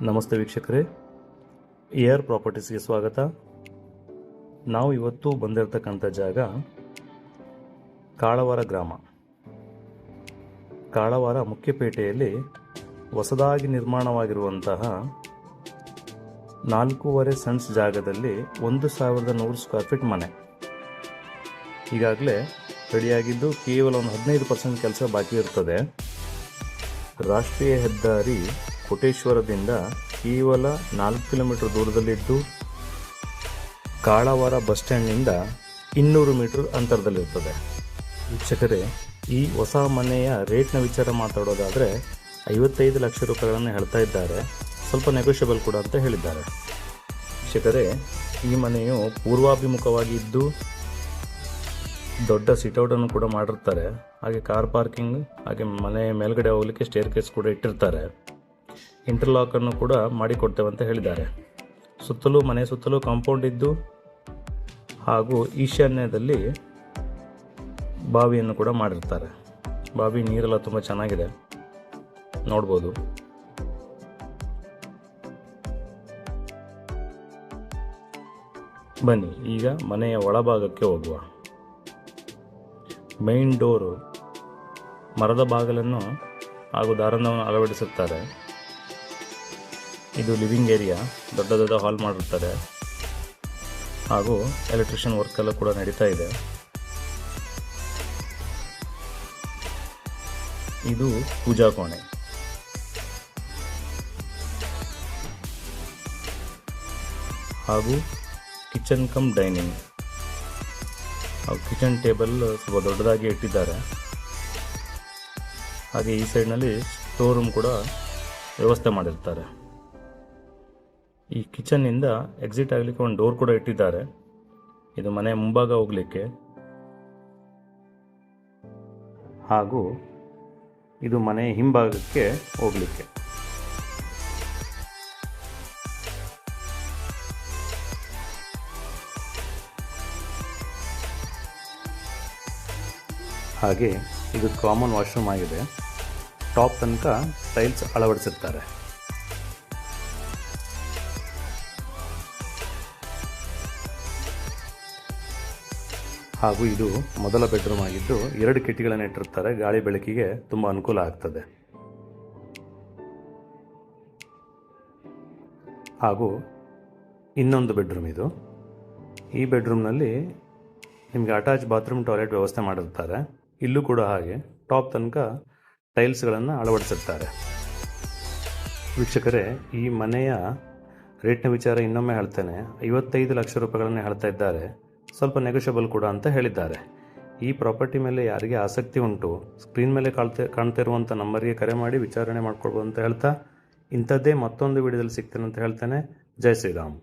ನಮಸ್ತೆ ವೀಕ್ಷಕರೇ. ಏರ್ ಪ್ರಾಪರ್ಟೀಸ್ಗೆ ಸ್ವಾಗತ. ನಾವು ಇವತ್ತು ಬಂದಿರತಕ್ಕಂಥ ಜಾಗ ಕಾಳವಾರ ಗ್ರಾಮ. ಕಾಳವಾರ ಮುಖ್ಯಪೇಟೆಯಲ್ಲಿ ಹೊಸದಾಗಿ ನಿರ್ಮಾಣವಾಗಿರುವಂತಹ ನಾಲ್ಕೂವರೆ ಸೆಂಟ್ಸ್ ಜಾಗದಲ್ಲಿ ಒಂದು ಸಾವಿರದ ನೂರು ಸ್ಕ್ವೇರ್ ಫೀಟ್ ಮನೆ. ಈಗಾಗಲೇ ರೆಡಿಯಾಗಿದ್ದು ಕೇವಲ ಒಂದು ಹದಿನೈದು ಪರ್ಸೆಂಟ್ ಕೆಲಸ ಬಾಕಿ ಇರ್ತದೆ. ರಾಷ್ಟ್ರೀಯ ಹೆದ್ದಾರಿ ಕೋಟೇಶ್ವರದಿಂದ ಕೇವಲ ನಾಲ್ಕು ಕಿಲೋಮೀಟರ್ ದೂರದಲ್ಲಿದ್ದು ಕಾಳವಾರ ಬಸ್ ಸ್ಟ್ಯಾಂಡ್ನಿಂದ ಇನ್ನೂರು ಮೀಟರ್ ಅಂತರದಲ್ಲಿರ್ತದೆ ವೀಕ್ಷಕರೇ, ಈ ಹೊಸ ಮನೆಯ ರೇಟ್ನ ವಿಚಾರ ಮಾತಾಡೋದಾದರೆ ಐವತ್ತೈದು ಲಕ್ಷ ರೂಪಾಯಿಗಳನ್ನು ಹೇಳ್ತಾ ಇದ್ದಾರೆ. ಸ್ವಲ್ಪ ನೆಗೋಷಿಯಬಲ್ ಕೂಡ ಅಂತ ಹೇಳಿದ್ದಾರೆ. ವೀಕ್ಷಕರೇ, ಈ ಮನೆಯು ಪೂರ್ವಾಭಿಮುಖವಾಗಿ ಇದ್ದು ದೊಡ್ಡ ಸಿಟೌಟನ್ನು ಕೂಡ ಮಾಡಿರ್ತಾರೆ. ಹಾಗೆ ಕಾರ್ ಪಾರ್ಕಿಂಗ್, ಹಾಗೆ ಮನೆಯ ಮೇಲ್ಗಡೆ ಹೋಗ್ಲಿಕ್ಕೆ ಸ್ಟೇರ್ ಕೇಸ್ ಕೂಡ ಇಟ್ಟಿರ್ತಾರೆ. ಇಂಟರ್ಲಾಕನ್ನು ಕೂಡ ಮಾಡಿಕೊಡ್ತೇವೆ ಅಂತ ಹೇಳಿದ್ದಾರೆ. ಸುತ್ತಲೂ ಮನೆ ಸುತ್ತಲೂ ಕಾಂಪೌಂಡ್ ಇದ್ದು ಹಾಗೂ ಈಶಾನ್ಯದಲ್ಲಿ ಬಾವಿಯನ್ನು ಕೂಡ ಮಾಡಿರ್ತಾರೆ. ಬಾವಿ ನೀರೆಲ್ಲ ತುಂಬ ಚೆನ್ನಾಗಿದೆ. ನೋಡ್ಬೋದು. ಬನ್ನಿ, ಈಗ ಮನೆಯ ಒಳಭಾಗಕ್ಕೆ ಹೋಗುವ. ಮೈನ್ ಡೋರು ಮರದ ಬಾಗಿಲನ್ನು ಹಾಗೂ ದಾರಂದವನ್ನು ಅಳವಡಿಸುತ್ತಾರೆ ಇದು ಲಿವಿಂಗ್ ಏರಿಯಾ ದೊಡ್ಡ ದೊಡ್ಡ ಹಾಲ್ ಮಾಡಿರ್ತಾರೆ. ಹಾಗೂ ಎಲೆಕ್ಟ್ರಿಷಿಯನ್ ವರ್ಕ್ ಎಲ್ಲ ಕೂಡ ನಡೀತಾ ಇದೆ. ಇದು ಪೂಜಾ ಕೋಣೆ. ಹಾಗೂ kitchen cum dining kitchen table ಸ್ವಲ್ಪ ದೊಡ್ಡದಾಗಿ ಇಟ್ಟಿದ್ದಾರೆ. ಹಾಗೆ ಈ ಸೈಡ್ನಲ್ಲಿ ಸ್ಟೋರ್ ರೂಮ್ ಕೂಡ ವ್ಯವಸ್ಥೆ ಮಾಡಿರ್ತಾರೆ. ಈ ಕಿಚನ್ನಿಂದ ಎಕ್ಸಿಟ್ ಆಗಲಿಕ್ಕೆ ಒಂದು ಡೋರ್ ಕೂಡ ಇಟ್ಟಿದ್ದಾರೆ. ಇದು ಮನೆ ಮುಂಭಾಗ ಹೋಗಲಿಕ್ಕೆ. ಹಾಗೂ ಇದು ಮನೆ ಹಿಂಭಾಗಕ್ಕೆ ಹೋಗಲಿಕ್ಕೆ. ಹಾಗೆ ಇದು ಕಾಮನ್ ವಾಶ್ರೂಮ್ ಆಗಿದೆ. ಟಾಪ್ ತನಕ ಟೈಲ್ಸ್ ಅಳವಡಿಸಿರ್ತಾರೆ. ಹಾಗೂ ಇದು ಮೊದಲ ಬೆಡ್ರೂಮ್ ಆಗಿದ್ದು ಎರಡು ಕಿಟಿಗಳನ್ನು ಇಟ್ಟಿರ್ತಾರೆ. ಗಾಳಿ ಬೆಳಕಿಗೆ ತುಂಬ ಅನುಕೂಲ ಆಗ್ತದೆ. ಹಾಗೂ ಇನ್ನೊಂದು ಬೆಡ್ರೂಮ್ ಇದು. ಈ ಬೆಡ್ರೂಮ್ನಲ್ಲಿ ನಿಮಗೆ ಅಟ್ಯಾಚ್ ಬಾತ್ರೂಮ್, ಟಾಯ್ಲೆಟ್ ವ್ಯವಸ್ಥೆ ಮಾಡಿರ್ತಾರೆ. ಇಲ್ಲೂ ಕೂಡ ಹಾಗೆ ಟಾಪ್ ತನಕ ಟೈಲ್ಸ್ಗಳನ್ನು ಅಳವಡಿಸಿರ್ತಾರೆ. ವೀಕ್ಷಕರೇ, ಈ ಮನೆಯ ರೇಟ್ನ ವಿಚಾರ ಇನ್ನೊಮ್ಮೆ ಹೇಳ್ತೇನೆ. ಐವತ್ತೈದು ಲಕ್ಷ ರೂಪಾಯಿಗಳನ್ನು ಹೇಳ್ತಾ ಇದ್ದಾರೆ. ಸ್ವಲ್ಪ ನೆಗೋಷಿಯಬಲ್ ಕೂಡ ಅಂತ ಹೇಳಿದ್ದಾರೆ. ಈ ಪ್ರಾಪರ್ಟಿ ಮೇಲೆ ಯಾರಿಗೆ ಆಸಕ್ತಿ ಉಂಟು ಸ್ಕ್ರೀನ್ ಮೇಲೆ ಕಾಣ್ತಾ ಕಾಣ್ತಾ ಇರುವಂಥ ನಂಬರ್ಗೆ ಕರೆ ಮಾಡಿ ವಿಚಾರಣೆ ಮಾಡ್ಕೊಳ್ಬೋದು ಅಂತ ಹೇಳ್ತಾ, ಇಂಥದ್ದೇ ಮತ್ತೊಂದು ವಿಡಿಯೋದಲ್ಲಿ ಸಿಗ್ತೇನೆ ಅಂತ ಹೇಳ್ತೇನೆ. ಜೈ ಶ್ರೀರಾಮ್.